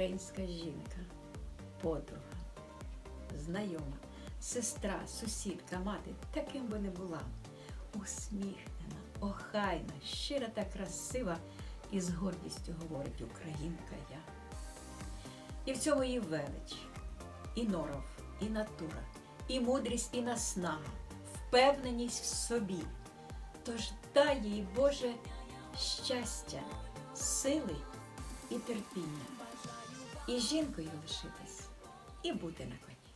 українська жінка, подруга, знайома, сестра, сусідка, мати, таким би не була. Усміхнена, охайна, щира та красива і з гордістю говорить Українка я. І в цьому і велич, і норов, і натура, і мудрість, і наснага, впевненість в собі. Тож дай їй, Боже, щастя, сили і терпіння, і жінкою лишитись, і бути на коні.